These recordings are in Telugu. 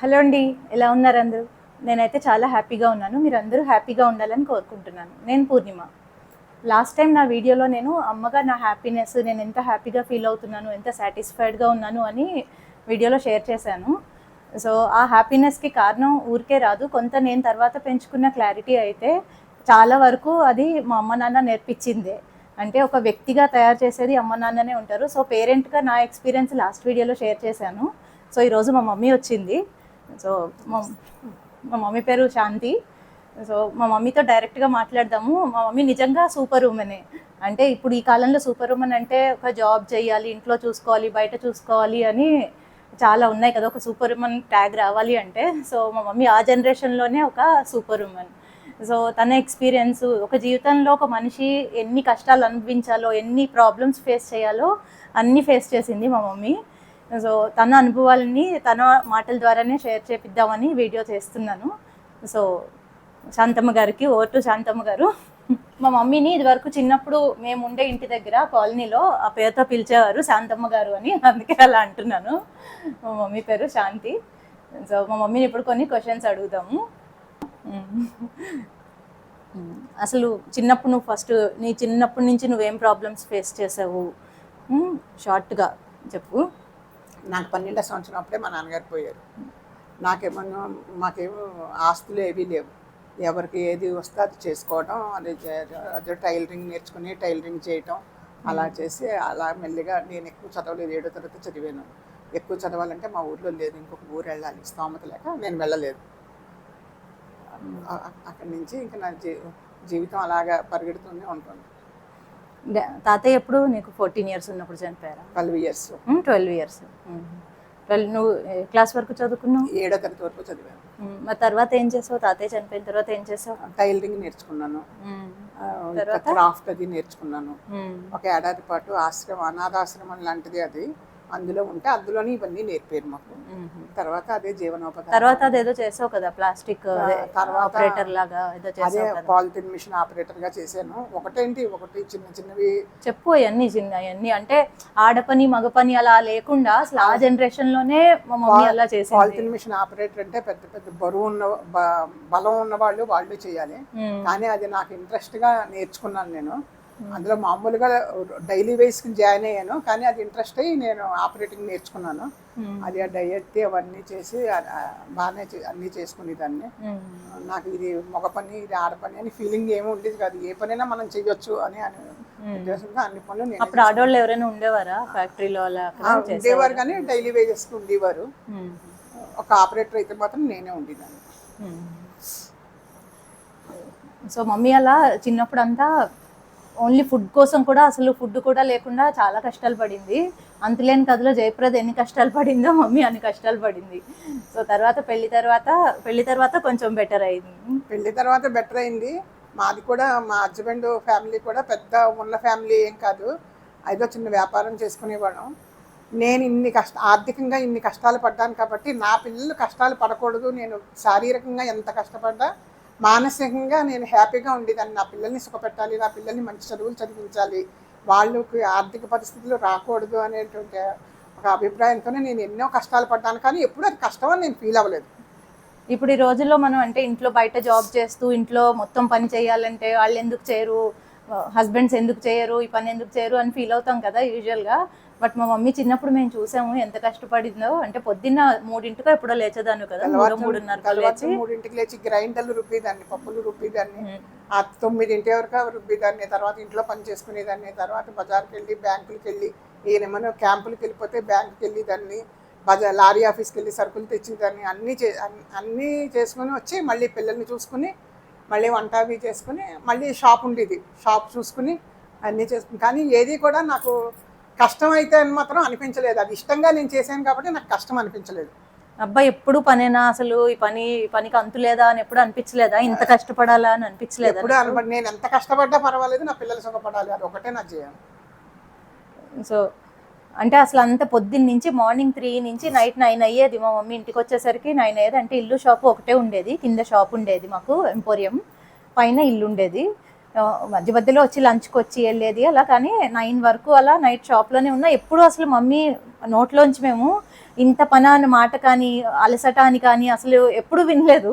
హలో అండి ఎలా ఉన్నారు అందరూ? నేనైతే చాలా హ్యాపీగా ఉన్నాను. మీరు అందరూ హ్యాపీగా ఉండాలని కోరుకుంటున్నాను. నేను పూర్ణిమ. లాస్ట్ టైం నా వీడియోలో నేను అమ్మగా నా హ్యాపీనెస్ నేను ఎంత హ్యాపీగా ఫీల్ అవుతున్నాను ఎంత సాటిస్ఫైడ్గా ఉన్నాను అని వీడియోలో షేర్ చేశాను. సో ఆ హ్యాపీనెస్కి కారణం ఊరికే రాదు. కొంత నేను తర్వాత పెంచుకున్న క్లారిటీ అయితే చాలా వరకు అది మా అమ్మ నాన్న నేర్పించిందే. అంటే ఒక వ్యక్తిగా తయారు చేసేది అమ్మ నాన్ననే ఉంటారు. సో పేరెంట్గా నా ఎక్స్పీరియన్స్ లాస్ట్ వీడియోలో షేర్ చేశాను. సో ఈరోజు మా మమ్మీ వచ్చింది. సో మా మా మమ్మీ పేరు శాంతి. సో మా మమ్మీతో డైరెక్ట్గా మాట్లాడదాము. మా మమ్మీ నిజంగా సూపర్ ఉమెనే అంటే ఇప్పుడు ఈ కాలంలో సూపర్ ఉమెన్ అంటే ఒక జాబ్ చేయాలి ఇంట్లో చూసుకోవాలి బయట చూసుకోవాలి అని చాలా ఉన్నాయి కదా. ఒక సూపర్ ఉమెన్ ట్యాగ్ రావాలి అంటే సో మా మమ్మీ ఆ జనరేషన్లోనే ఒక సూపర్ ఉమెన్. సో తన ఎక్స్పీరియన్స్ ఒక జీవితంలో ఒక మనిషి ఎన్ని కష్టాలు అనుభవించాలో ఎన్ని ప్రాబ్లమ్స్ ఫేస్ చేయాలో అన్నీ ఫేస్ చేసింది మా మమ్మీ. సో తన అనుభవాలని తన మాటల ద్వారానే షేర్ చేపిద్దామని వీడియో చేస్తున్నాను. సో శాంతమ్మ గారికి ఓవర్ టు శాంతమ్మ గారు. మా మమ్మీని ఇదివరకు చిన్నప్పుడు మేము ఉండే ఇంటి దగ్గర కాలనీలో ఆ పేరుతో పిలిచేవారు శాంతమ్మ గారు అని. అందుకే అలా అంటున్నాను. మా మమ్మీ పేరు శాంతి. సో మా మమ్మీని ఇప్పుడు కొన్ని క్వశ్చన్స్ అడుగుదాము. అసలు చిన్నప్పుడు నువ్వు ఫస్ట్ నీ చిన్నప్పటి నుంచి నువ్వేం ప్రాబ్లమ్స్ ఫేస్ చేసావు? షార్ట్గా చెప్పు. నాకు పన్నెండో సంవత్సరం అప్పుడే మా నాన్నగారు పోయారు. నాకేమన్నా మాకేమో ఆస్తులు ఏవీ లేవు. ఎవరికి ఏది వస్తే అది చేసుకోవడం అది అదే టైలరింగ్ నేర్చుకుని టైలరింగ్ చేయటం అలా చేసి అలా మెల్లిగా నేను ఎక్కువ చదవలేదు. ఏడో తరగతి చదివాను. ఎక్కువ చదవాలంటే మా ఊర్లో లేదు. ఇంకొక ఊరు వెళ్ళాలి. స్తోమత లేక నేను వెళ్ళలేదు. అక్కడి నుంచి ఇంకా నా జీ జీవితం అలాగా పరిగెడుతూనే ఉంటుంది. తాతయ్య ఎప్పుడు నీకు ఫోర్టీన్ ఇయర్స్ ఉన్నప్పుడు చనిపోయారా? Twelve years. Twelve years. Twelve నువ్వు క్లాస్ వరకు చదువుకున్నావు? ఏడో తరగతి వరకు చదివాను. మరి తర్వాత ఏం చేసావు? తాతయ్య చనిపోయిన తర్వాత ఏం చేసావు? టైలరింగ్ నేర్చుకున్నాను? క్రాఫ్ట్ అది నేర్చుకున్నాను. ఒక ఏడాది పాటు ఆశ్రమం అనాథాశ్రమం లాంటిది అది. అందులో ఉంటే అందులోనే ఇవన్నీ నేర్పారు మాకు. తర్వాత అదే జీవనోపాధి తర్వాత అదేదో చేసావు కదా ప్లాస్టిక్ ఆపరేటర్ లాగా ఏదో అదే పాలిథిన్ మిషన్ ఆపరేటర్గా చేశాను. ఒకటేంటి? ఒకటి చిన్న చిన్నవి. చెప్పు అవన్నీ చిన్న అవన్నీ. అంటే ఆడ పని మగ పని అలా లేకుండా అసలు ఆ జనరేషన్లోనే మా మమ్మీ అలా చేసింది. పాలిథిన్ మిషన్ ఆపరేటర్ అంటే పెద్ద పెద్ద బరువు ఉన్న బలం ఉన్న వాళ్ళు వాళ్ళు చేయాలి. కానీ అది నాకు ఇంట్రెస్ట్గా నేర్చుకున్నాను నేను. అందులో మామూలుగా డైలీ వేస్ జాయిన్ అయ్యాను కానీ అది ఇంట్రెస్ట్ అయ్యి నేను ఆపరేటింగ్ నేర్చుకున్నాను. అది ఆ డయట్ అవన్నీ చేసి బాగానే చే- అన్నీ చేసుకునేదాన్ని. నాకు ఇది మగ పని ఇది ఆడ పని అని ఫీలింగ్ ఏమీ ఉండేది కాదు ఏ పనైనా మనం చేయొచ్చు అని అన్ని పనులు నేను అప్పుడు ఆడవాళ్ళు ఎవరైనా ఉండేవారా ఫ్యాక్టరీలో అలా ఉండేవారు కానీ డైలీ వేజెస్కి ఉండేవారు. ఒక ఆపరేటర్ అయితే మాత్రం నేనే ఉండేదాన్ని. సో మమ్మీ అలా చిన్నప్పుడు అంతా ఓన్లీ ఫుడ్ కోసం కూడా అసలు ఫుడ్ కూడా లేకుండా చాలా కష్టాలు పడింది. అంతులేని కథలో జయప్రద ఎన్ని కష్టాలు పడిందో మమ్మీ అన్ని కష్టాలు పడింది. సో తర్వాత పెళ్ళి తర్వాత పెళ్ళి తర్వాత కొంచెం బెటర్ అయింది. పెళ్ళి తర్వాత బెటర్ అయింది. మాది కూడా మా హస్బెండ్ ఫ్యామిలీ కూడా పెద్ద ఉన్న ఫ్యామిలీ ఏం కాదు. ఏదో చిన్న వ్యాపారం చేసుకునేవాళ్ళం. నేను ఇన్ని కష్ట ఆర్థికంగా ఇన్ని కష్టాలు పడ్డాను కాబట్టి నా పిల్లలు కష్టాలు పడకూడదు. నేను శారీరకంగా ఎంత కష్టపడ్డా మానసికంగా నేను హ్యాపీగా ఉండేదాన్ని. నా పిల్లల్ని సుఖపెట్టాలి నా పిల్లల్ని మంచి చదువులు చదివించాలి. వాళ్ళకి ఆర్థిక పరిస్థితులు రాకూడదు అనేటువంటి ఒక అభిప్రాయంతోనే నేను ఎన్నో కష్టాలు పడ్డాను. కానీ ఎప్పుడు అది కష్టం అని నేను ఫీల్ అవ్వలేదు. ఇప్పుడు ఈ రోజుల్లో మనం అంటే ఇంట్లో బయట జాబ్ చేస్తూ ఇంట్లో మొత్తం పని చేయాలంటే వాళ్ళు ఎందుకు చేయరు? హస్బెండ్స్ ఎందుకు చేయరు? ఈ పని ఎందుకు చేయరు? అని ఫీల్ అవుతాం కదా యూజువల్గా బట్ మా మమ్మీ చిన్నప్పుడు మేము చూసాము ఎంత కష్టపడిందో. అంటే పొద్దున్న మూడింటికో ఎప్పుడో లేచేదాన్ని కదా మూడో మూడున్నరకు లేచి. మూడింటికి లేచి గ్రైండర్లు రుబ్బేదాన్ని పప్పులు రుబ్బేదాన్ని. ఆ తొమ్మిదింటి వరకు రుబ్బేదాన్ని తర్వాత ఇంట్లో పని చేసుకునేదాన్ని తర్వాత బజార్కి వెళ్ళి బ్యాంకులకి వెళ్ళి ఈయనేమన్నా క్యాంపులకి వెళ్ళిపోతే బ్యాంకుకి వెళ్ళేదాన్ని బజార్ లారీ ఆఫీస్కి వెళ్ళి సరుకులు తెచ్చేదాన్ని అన్నీ చే అన్- అన్నీ చేసుకుని వచ్చి మళ్ళీ పిల్లల్ని చూసుకుని మళ్ళీ వంట అవి చేసుకుని మళ్ళీ షాప్ ఉండేది. షాప్ చూసుకుని అన్నీ చేసుకుని కానీ ఏది కూడా నాకు కష్టం అయితే అని మాత్రం అనిపించలేదు. అది ఇష్టంగా నేను చేశాను కాబట్టి నాకు కష్టం అనిపించలేదు. అబ్బా ఎప్పుడు పనేనా అసలు? ఈ పని ఈ పనికి అంతు లేదా అని ఎప్పుడు అనిపించలేదా? ఇంత కష్టపడాలా అని అనిపించలేదా ఎప్పుడు నేను ఎంత కష్టపడ్డా పర్వాలేదు నా పిల్లలు సుఖపడాలి. అది ఒకటే నాకు చేయాలి సో అంటే అసలు అంత పొద్దున్న నుంచి మార్నింగ్ త్రీ నుంచి నైట్ నైన్ అయ్యేది. మా మమ్మీ ఇంటికి వచ్చేసరికి నైన్ అయ్యేది. అంటే ఇల్లు షాప్ ఒకటే ఉండేది. కింద షాప్ ఉండేది మాకు ఎంపోరియం. పైన ఇల్లు ఉండేది. మధ్య మధ్యలో వచ్చి లంచ్కి వచ్చి వెళ్ళేది అలా కానీ నైన్ వరకు అలా నైట్ షాప్లోనే ఉన్నా. ఎప్పుడు అసలు మమ్మీ నోట్లోంచి మేము ఇంత పన అన్న మాట కానీ అలసట అని కానీ అసలు ఎప్పుడు వినలేదు.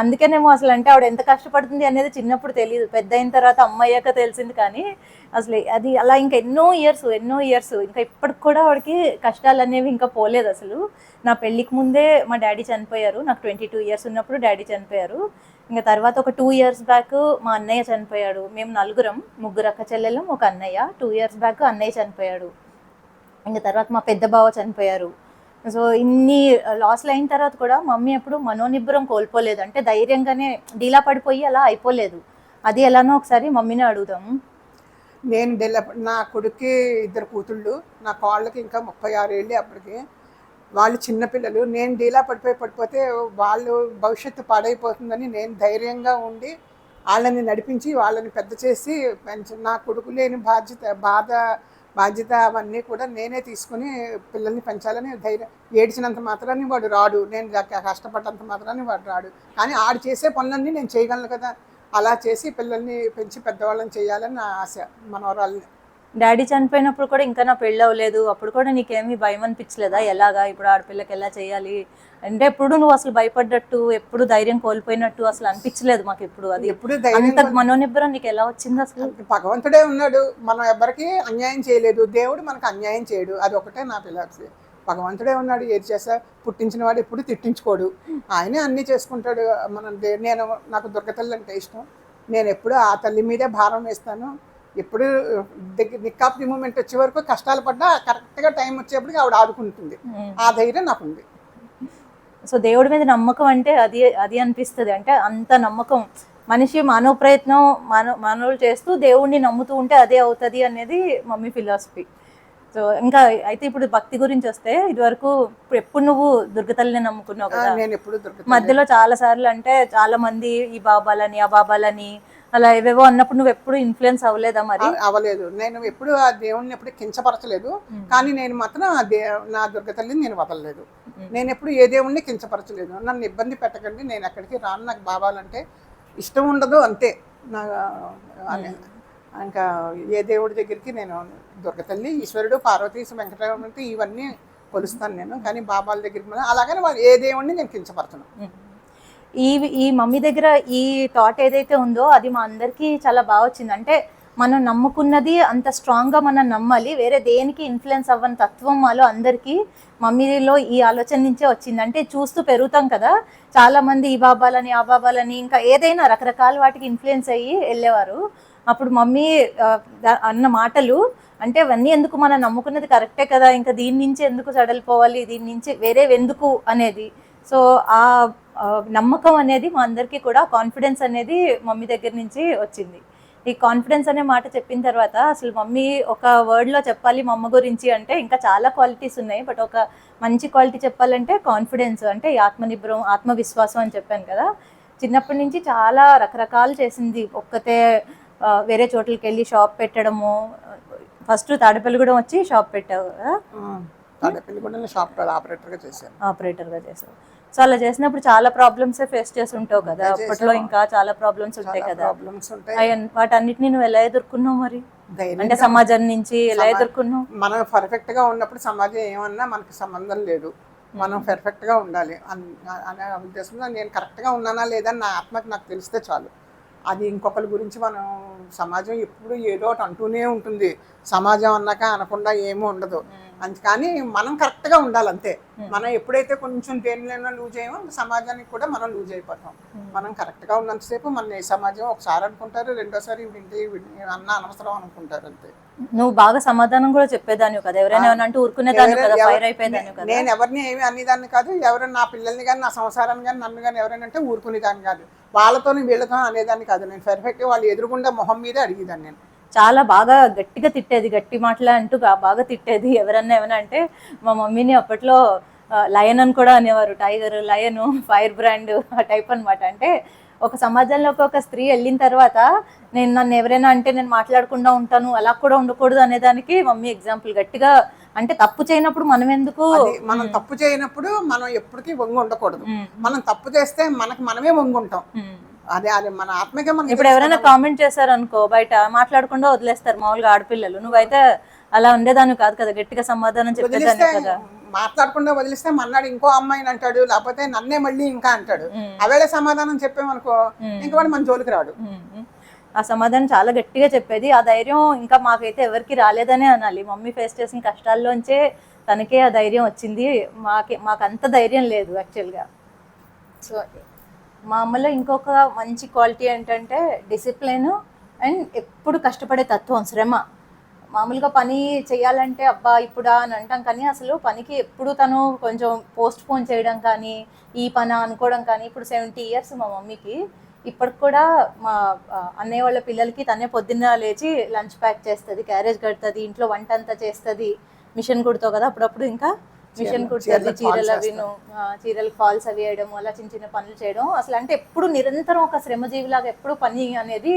అందుకనేమో అసలు అంటే ఆవిడ ఎంత కష్టపడుతుంది అనేది చిన్నప్పుడు తెలియదు పెద్ద అయిన తర్వాత అమ్మయ్యాక తెలిసింది కానీ అసలు అది అలా ఇంకా ఎన్నో ఇయర్స్ ఎన్నో ఇయర్స్ ఇంకా ఇప్పటికి కూడా ఆవిడకి కష్టాలు అనేవి ఇంకా పోలేదు అసలు. నా పెళ్ళికి ముందే మా డాడీ చనిపోయారు. నాకు ట్వంటీ టూ ఇయర్స్ ఉన్నప్పుడు డాడీ చనిపోయారు. ఇంకా తర్వాత ఒక టూ ఇయర్స్ బ్యాక్ మా అన్నయ్య చనిపోయాడు. మేము నలుగురం ముగ్గురు అక్క చెల్లెలం ఒక అన్నయ్య. టూ ఇయర్స్ బ్యాక్ అన్నయ్య చనిపోయాడు. ఇంకా తర్వాత మా పెద్ద బావ చనిపోయారు. సో ఇన్ని లాస్లు అయిన తర్వాత కూడా మమ్మీ ఎప్పుడు మనోనిబ్బరం కోల్పోలేదు. అంటే ధైర్యంగానే డీలా పడిపోయి అలా అయిపోలేదు. అది ఎలానో ఒకసారి మమ్మీని అడుగుదాం. నేను నా కొడుక్కి ఇద్దరు కూతుళ్ళు. నా కాళ్ళకి ఇంకా ముప్పై ఆరు ఏళ్ళు అప్పటికి. వాళ్ళు చిన్నపిల్లలు నేను డీలా పడిపోయి పడిపోతే వాళ్ళు భవిష్యత్తు పాడైపోతుందని నేను ధైర్యంగా ఉండి వాళ్ళని నడిపించి వాళ్ళని పెద్ద చేసి నా కొడుకు లేని బాధ్యత బాధ బాధ్యత అవన్నీ కూడా నేనే తీసుకుని పిల్లల్ని పెంచాలని ధైర్యం ఏడ్చినంత మాత్రాన్ని వాడు రాడు. నేను కష్టపడ్డంత మాత్రాన్ని వాడు రాడు. కానీ ఆడు చేసే పనులన్నీ నేను చేయగలను కదా. అలా చేసి పిల్లల్ని పెంచి పెద్దవాళ్ళని చేయాలని నా ఆశ. మనవరాల్ని డాడీ చనిపోయినప్పుడు కూడా ఇంకా నా పెళ్ళి అవ్వలేదు. అప్పుడు కూడా నీకేమీ భయం అనిపించలేదా? ఎలాగా? ఇప్పుడు ఆడపిల్లకి ఎలా చేయాలి? అంటే ఎప్పుడు నువ్వు అసలు భయపడ్డట్టు ఎప్పుడు ధైర్యం కోల్పోయినట్టు అసలు అనిపించలేదు మాకు ఎప్పుడు. అది ఎప్పుడు అంత మనోనిబ్బరం నీకు ఎలా వచ్చింది అసలు? భగవంతుడే ఉన్నాడు. మనం ఎవరికి అన్యాయం చేయలేదు. దేవుడు మనకు అన్యాయం చేయడు. అది ఒకటే నా ఫిలాసఫీ. భగవంతుడే ఉన్నాడు. ఏది చేసా పుట్టించిన వాడు ఎప్పుడు తిట్టించుకోడు. ఆయనే అన్నీ చేసుకుంటాడు. మనం నేను నాకు దుర్గతల్లి అంటే ఇష్టం. నేను ఎప్పుడు ఆ తల్లి మీదే భారం వేస్తాను. ఎప్పుడు దగ్గర నిక్కాప్ ది మూమెంట్ వచ్చే వరకు కష్టాలు పడ్డా కరెక్ట్గా టైం వచ్చేప్పటికి ఆవిడ ఆదుకుంటుంది ఆ ధైర్యం నాకుంది. సో దేవుడి మీద నమ్మకం అంటే అది అది అనిపిస్తుంది. అంటే అంత నమ్మకం. మనిషి మానవ ప్రయత్నం మానవ మానవులు చేస్తూ దేవుణ్ణి నమ్ముతూ ఉంటే అదే అవుతుంది అనేది మమ్మీ ఫిలాసఫీ. సో ఇంకా అయితే ఇప్పుడు భక్తి గురించి వస్తే ఇదివరకు ఇప్పుడు ఎప్పుడు నువ్వు దుర్గతల్లిని నమ్ముకున్నావు కదా? మధ్యలో చాలా సార్లు అంటే చాలా మంది ఈ బాబాలని ఆ బాబాలని అలా ఏవేవో అన్నప్పుడు నువ్వు ఎప్పుడు ఇన్ఫ్లుయెన్స్ అవ్వలేదా మరి? అవ్వలేదు. నేను ఎప్పుడు ఆ దేవుణ్ణి ఎప్పుడు కించపరచలేదు. కానీ నేను మాత్రం ఆ దే నా దుర్గతల్లిని నేను వదలలేదు. నేను ఎప్పుడు ఏ దేవుణ్ణి కించపరచలేదు. నన్ను ఇబ్బంది పెట్టకండి. నేను ఎక్కడికి రాను. నాకు బావాలంటే ఇష్టం ఉండదు అంతే. నా ఇంకా ఏ దేవుడి దగ్గరికి నేను దుర్గతల్లి ఈశ్వరుడు పార్వతీ వెంకటరమణ ఇవన్నీ కొలుస్తాను నేను. కానీ బాబాల దగ్గరికి అలాగని వాళ్ళు ఏ దేవుణ్ణి నేను కించపరచను. ఈ ఈ మమ్మీ దగ్గర ఈ థాట్ ఏదైతే ఉందో అది మా అందరికీ చాలా బాగా వచ్చింది. అంటే మనం నమ్ముకున్నది అంత స్ట్రాంగ్గా మనం నమ్మాలి వేరే దేనికి ఇన్ఫ్లుయెన్స్ అవ్వని తత్వం మాలో అందరికీ మమ్మీలో ఈ ఆలోచన నుంచే వచ్చింది. అంటే చూస్తూ పెరుగుతాం కదా చాలామంది ఈ బాబాలని ఆ బాబాలని ఇంకా ఏదైనా రకరకాల వాటికి ఇన్ఫ్లుయెన్స్ అయ్యి వెళ్ళేవారు. అప్పుడు మమ్మీ అన్న మాటలు అంటే అవన్నీ ఎందుకు మనం నమ్ముకున్నది కరెక్టే కదా ఇంకా దీని నుంచి ఎందుకు సడలిపోవాలి దీని నుంచి వేరే ఎందుకు అనేది సో ఆ నమ్మకం అనేది మా అందరికీ కూడా కాన్ఫిడెన్స్ అనేది మమ్మీ దగ్గర నుంచి వచ్చింది. ఈ కాన్ఫిడెన్స్ అనే మాట చెప్పిన తర్వాత అసలు మమ్మీ ఒక వర్డ్లో చెప్పాలి మా అమ్మ గురించి అంటే ఇంకా చాలా క్వాలిటీస్ ఉన్నాయి. బట్ ఒక మంచి క్వాలిటీ చెప్పాలంటే కాన్ఫిడెన్స్ అంటే ఈ ఆత్మనిర్భరం ఆత్మవిశ్వాసం అని చెప్పాను కదా. చిన్నప్పటి నుంచి చాలా రకరకాలు చేసింది. ఒక్కతే వేరే చోట్లకి వెళ్ళి షాప్ పెట్టడము ఫస్ట్ తాడపల్లిగూడెం వచ్చి షాప్ పెట్టావు కదా. షాప్ ఆపరేటర్గా చేశాను. ఆపరేటర్గా చేసావు సో అలా చేసినప్పుడు చాలా ప్రాబ్లమ్స్ ఫేస్ చేసి ఉంటావు కదా. అప్పట్లో. ఇంకా చాలా ప్రాబ్లమ్స్ ఉంటాయి కదా. వాటన్నిటిని నువ్వు ఎలా ఎదుర్కొన్నావు మరి? అంటే సమాజం నుంచి ఎలా ఎదుర్కొన్నావు? మనం పర్ఫెక్ట్గా ఉన్నప్పుడు సమాజం ఏమన్నా మనకి సంబంధం లేదు. మనం పర్ఫెక్ట్గా ఉండాలి. అన్- ఉద్దేశంలో నేను కరెక్ట్గా ఉన్నానా లేదా నా ఆత్మకి నాకు తెలిస్తే చాలు. అది ఇంకొకరి గురించి మనం సమాజం ఎప్పుడు ఏదో ఒకటి అంటూనే ఉంటుంది. సమాజం అన్నాక అనకుండా ఏమీ ఉండదు. అందుకని మనం కరెక్ట్గా ఉండాలి అంతే మనం ఎప్పుడైతే కొంచెం దేనిలో లూజ్ అయ్యామో సమాజానికి కూడా మనం లూజ్ అయిపోతాం. మనం కరెక్ట్గా ఉన్నంతసేపు మన సమాజం ఒకసారి అనుకుంటారు రెండోసారి అన్న అనవసరం అనుకుంటారు అంతే. నువ్వు బాగా సమాధానం కూడా చెప్పేదాన్ని కదా. ఎవరైనా అంటే ఊరుకునేదాన్ని ఎవరైనా- కదా ఎవరు- ఫైర్ అయిపోయేదాన్ని కదా? నేను ఎవరిని ఏమి అనేదాన్ని కాదు ఎవరైనా నా పిల్లల్ని కానీ నా సంసారాన్ని కానీ నన్ను కానీ ఎవరైనా అంటే ఊరుకునేదాన్ని కాదు. వాళ్ళతో వీళ్ళతో అనేదాన్ని కాదు. నేను పర్ఫెక్ట్ వాళ్ళు ఎదురుగుండా మొహం మీదే అడిగేదాన్ని నేను. చాలా బాగా గట్టిగా తిట్టేది గట్టి మాటలు అంటూ బాగా తిట్టేది ఎవరన్నా ఏమన్నా అంటే మా మమ్మీని అప్పట్లో లయన్ అని కూడా అనేవారు. టైగర్ లయన్ ఫైర్ బ్రాండ్ ఆ టైప్ అన్నమాట. అంటే ఒక సమాజంలోకి ఒక స్త్రీ వెళ్ళిన తర్వాత నేను నన్ను ఎవరైనా అంటే నేను మాట్లాడకుండా ఉంటాను అలా కూడా ఉండకూడదు అనేదానికి మమ్మీ ఎగ్జాంపుల్ గట్టిగా అంటే తప్పు చేయనప్పుడు మనం ఎందుకు? మనం తప్పు చేయనప్పుడు మనం ఎప్పటికీ వంగి ఉండకూడదు. మనం తప్పు చేస్తే మనకి మనమే వంగి ఉంటాం ఉమ్. అదే అదే మన ఆత్మకే మనం ఇప్పుడు ఎవరైనా కామెంట్ చేశారు అనుకో బయట మాట్లాడకుండా వదిలేస్తారు మామూలుగా ఆడపిల్లలు. నువ్వైతే అలా ఉండేదాన్ని కాదు కదా గట్టిగా సమాధానం చెప్పేదాన్ని కదా. మాట్లాడకుండా వదిలిస్తే మన్నాడు ఇంకో అమ్మాయిని అంటాడు లేకపోతే నన్నే మళ్ళీ ఇంకా అంటాడు. అవేళ సమాధానం చెప్పామనుకో. ఇంక వాడు మన జోలికి రాడు. ఆ సమాధానం చాలా గట్టిగా చెప్పేది. ఆ ధైర్యం ఇంకా మాకైతే ఎవరికి రాలేదనే అనాలి. మమ్మీ ఫేస్ చేసిన కష్టాల్లోంచే తనకే ఆ ధైర్యం వచ్చింది. మాకే మాకు అంత ధైర్యం లేదు యాక్చువల్గా సో మా అమ్మలో ఇంకొక మంచి క్వాలిటీ ఏంటంటే డిసిప్లిన్ అండ్ ఎప్పుడు కష్టపడే తత్వం శ్రమ. మామూలుగా పని చేయాలంటే అబ్బా ఇప్పుడా అని అంటాం కానీ అసలు పనికి ఎప్పుడు తను కొంచెం పోస్ట్ పోన్ చేయడం కానీ ఈ పని అనుకోవడం కానీ ఇప్పుడు సెవెంటీ ఇయర్స్ మా మమ్మీకి. ఇప్పటికి కూడా మా అన్నయ్య వాళ్ళ పిల్లలకి తనే పొద్దున్న లేచి లంచ్ ప్యాక్ చేస్తుంది క్యారేజ్ కడుతుంది ఇంట్లో వంట అంతా చేస్తుంది మిషన్ కుడుతావు కదా అప్పుడప్పుడు ఇంకా మిషన్ చీరలకు చీరలు అవిను చీరలు ఫాల్స్ అవి వేయడం అలా చిన్న చిన్న పనులు చేయడం. అసలు అంటే ఎప్పుడు నిరంతరం ఒక శ్రమజీవిలాగా ఎప్పుడు పని అనేది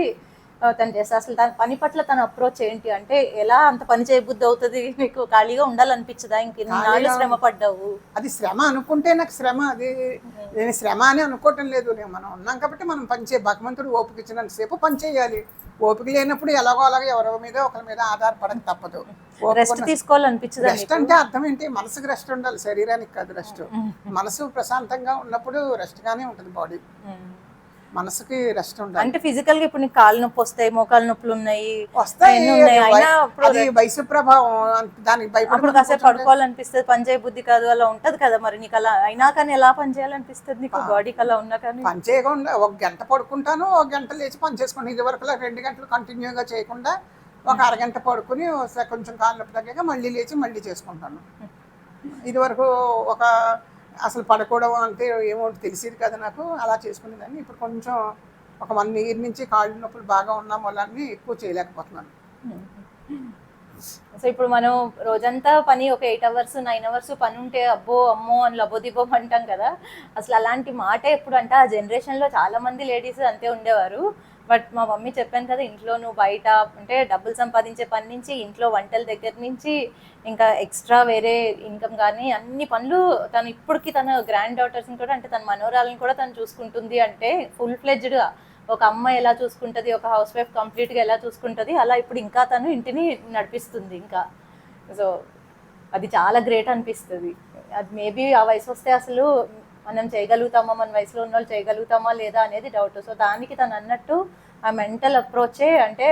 తను చేస్తారు అసలు తన పని పట్ల తన అప్రోచ్ ఏంటి అంటే ఎలా అంత పని చేయబుద్ధి అవుతుంది? నీకు ఖాళీగా ఉండాలనిపించదా? ఇంక నాళ్ళు శ్రమ పడ్డావు. అది శ్రమ అనుకుంటే నాకు శ్రమ. అది నేను శ్రమ అని అనుకోవటం లేదు. నేను మనం ఉన్నాం కాబట్టి మనం పని చేయ భగవంతుడు ఓపిక ఇచ్చినంతసేపు పని చేయాలి. ఓపిక లేనప్పుడు ఎలాగో అలాగ ఎవరి మీద ఒకరి మీద ఆధారపడక తప్పదు. రెస్ట్ తీసుకోవాలనిపించదా రెస్ట్ అంటే అర్థం ఏంటి? మనసుకు రెస్ట్ ఉండాలి. శరీరానికి కాదు రెస్ట్ మనసు ప్రశాంతంగా ఉన్నప్పుడు రెస్ట్ గానే ఉంటుంది బాడీ మనసుకి రెస్ట్ ఉండాలి. అంటే ఫిజికల్గా ఇప్పుడు నీకు కాళ్ళు నొప్పి వస్తాయి మోకాలు నొప్పులు ఉన్నాయి వస్తాయి? అది వయసు ప్రభావం దానికి భయపడి కాసేపు పడుకోవాలనిపిస్తుంది పని చేయ బుద్ధి కాదు అలా ఉంటది కదా మరి. నీకు అలా అయినా కానీ ఎలా పని చేయాలనిపిస్తుంది నీకు? బాడీకి అలా ఉన్నా కానీ? పని చేయకుండా ఒక గంట పడుకుంటాను ఒక గంట లేచి పని చేసుకుంటాను. ఇది వరకు రెండు గంటలు కంటిన్యూగా చేయకుండా ఒక అరగంట పడుకుని కొంచెం కాళ్ళు నొప్పి తగ్గాక మళ్ళీ లేచి మళ్ళీ చేసుకుంటాను. ఇది వరకు ఒక అసలు పడుకోవడం అంటే ఏమో తెలిసేది కదా నాకు. అలా చేసుకునేదాన్ని. ఇప్పుడు కొంచెం ఒక వన్ ఇయర్ నుంచి కాళ్ళు నొప్పులు బాగా ఉన్న మూలాన్ని ఎక్కువ చేయలేకపోతున్నాను. సో ఇప్పుడు మనం రోజంతా పని ఒక ఎయిట్ అవర్స్ నైన్ అవర్స్ పని ఉంటే అబ్బో అమ్మో అని లబోదిబో అంటాం కదా. అసలు అలాంటి మాట ఎప్పుడు అంటే ఆ జనరేషన్లో చాలా మంది లేడీస్ అంతే ఉండేవారు. బట్ మా మమ్మీ చెప్పాను కదా ఇంట్లో నువ్వు బయట అంటే డబ్బులు సంపాదించే పని నుంచి ఇంట్లో వంటల దగ్గర నుంచి ఇంకా ఎక్స్ట్రా వేరే ఇన్కమ్ కానీ అన్ని పనులు తను ఇప్పటికి తన గ్రాండ్ డాటర్స్ని కూడా అంటే తన మనోరాలను కూడా తను చూసుకుంటుంది అంటే ఫుల్ ఫ్లెడ్జ్డ్గా ఒక అమ్మాయి ఎలా చూసుకుంటుంది ఒక హౌస్ వైఫ్ కంప్లీట్గా ఎలా చూసుకుంటుంది అలా ఇప్పుడు ఇంకా తను ఇంటిని నడిపిస్తుంది ఇంకా. సో అది చాలా గ్రేట్ అనిపిస్తుంది. అది మేబీ ఆ వయసు వస్తే అసలు మనం చేయగలుగుతామా మన వయసులో ఉన్న వాళ్ళు చేయగలుగుతామా లేదా అనేది డౌట్ సో దానికి తను అన్నట్టు ఆ మెంటల్ అప్రోచే అంటే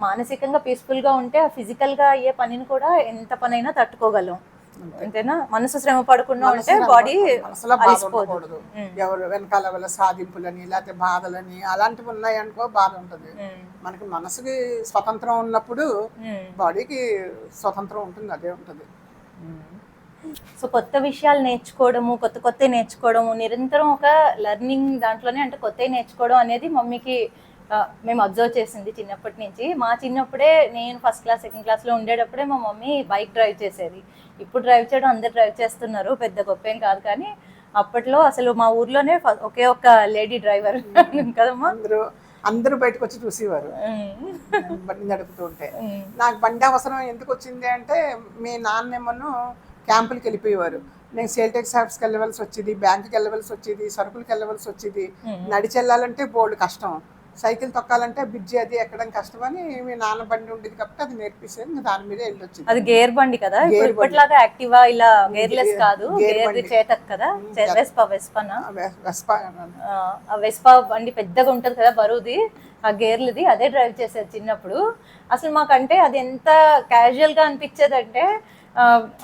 మానసికంగా పీస్ఫుల్గా ఉంటే ఆ ఫిజికల్గా అయ్యే పనిని కూడా ఎంత పనైనా తట్టుకోగలం. అంతేనా? మనసు శ్రమ పడకుండా ఉంటే బాడీ ఉండకూడదు. ఎవరు వెనకాల వాళ్ళ సాధింపులని లేకపోతే బాధలని అలాంటివి ఉన్నాయనుకో బాధ ఉంటుంది. మనకి మనసుకి స్వతంత్రం ఉన్నప్పుడు. బాడీకి స్వతంత్రం ఉంటుంది అదే ఉంటుంది. సో కొత్త విషయాలు నేర్చుకోవడము కొత్త కొత్త నేర్చుకోవడము నిరంతరం ఒక లెర్నింగ్ దాంట్లోనే అంటే కొత్త నేర్చుకోవడం అనేది మమ్మీకి మేము అబ్జర్వ్ చేసింది చిన్నప్పటి నుంచి. మా చిన్నప్పుడే నేను ఫస్ట్ క్లాస్ సెకండ్ క్లాస్లో ఉండేటప్పుడే మా మమ్మీ బైక్ డ్రైవ్ చేసేది. ఇప్పుడు డ్రైవ్ చేయడం అందరు డ్రైవ్ చేస్తున్నారు పెద్ద గొప్ప ఏం కాదు కానీ అప్పట్లో అసలు మా ఊర్లోనే ఒకే ఒక్క లేడీ డ్రైవర్ కదమ్మా. అందరూ అందరూ బయటకు వచ్చి చూసేవారు. ఉమ్. బండి నడుపుతూ ఉంటే. ఉమ్. నాకు బండి అవసరం ఎందుకు వచ్చింది అంటే మీ నాన్నేమను క్యాంపులకి వెళ్ళిపోయేవారు. నేను సేల్ టెక్స్ ఆఫీస్కి వెళ్ళవలసి వచ్చేది బ్యాంకుకి వెళ్ళవలసి వచ్చేది సరుకులకి వెళ్ళవలసి వచ్చేది. నడిచి వెళ్ళాలంటే బోల్డ్ కష్టం. సైకిల్ తొక్కాలంటే బ్రిడ్జి అది ఎక్కడం కష్టం అని మీ నాన్న బండి ఉండేది కాబట్టి అది నేర్పిస్తే దాని మీద వెళ్ళి వచ్చింది. అది గేర్ బండి కదా. ఇప్పటిలాగా యాక్టివా ఇలా గేర్లెస్ గేర్- కాదు? గేర్. చేతక్ కదా? వెస్పా వెస్పానా? వెస్పా. వెస్పా బండి పెద్దగా ఉంటది కదా బరువుది? ఆ గేర్లది అదే డ్రైవ్ చేసేది చిన్నప్పుడు. అసలు మాకంటే అది ఎంత క్యాజువల్గా అనిపించేది అంటే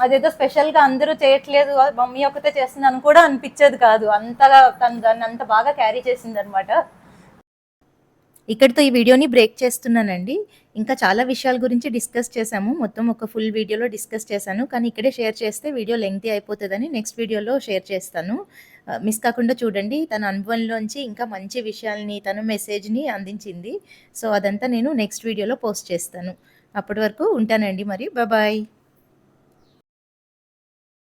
అదేదో స్పెషల్గా అందరూ చేయట్లేదు మమ్మీ ఒకతే చేస్తుందని అని కూడా అనిపించేది కాదు. అంతగా తను దాన్ని అంత బాగా క్యారీ చేసింది అనమాట ఇక్కడితో ఈ వీడియోని బ్రేక్ చేస్తున్నానండి. ఇంకా చాలా విషయాల గురించి డిస్కస్ చేశాము. మొత్తం ఒక ఫుల్ వీడియోలో డిస్కస్ చేశాను. కానీ ఇక్కడే షేర్ చేస్తే వీడియో లెంగ్తీ అయిపోతుందని నెక్స్ట్ వీడియోలో షేర్ చేస్తాను. మిస్ కాకుండా చూడండి. తన అనుభవంలోంచి ఇంకా మంచి విషయాల్ని తన మెసేజ్ని అందించింది. సో అదంతా నేను నెక్స్ట్ వీడియోలో పోస్ట్ చేస్తాను. అప్పటి వరకు ఉంటానండి మరి. బాయ్.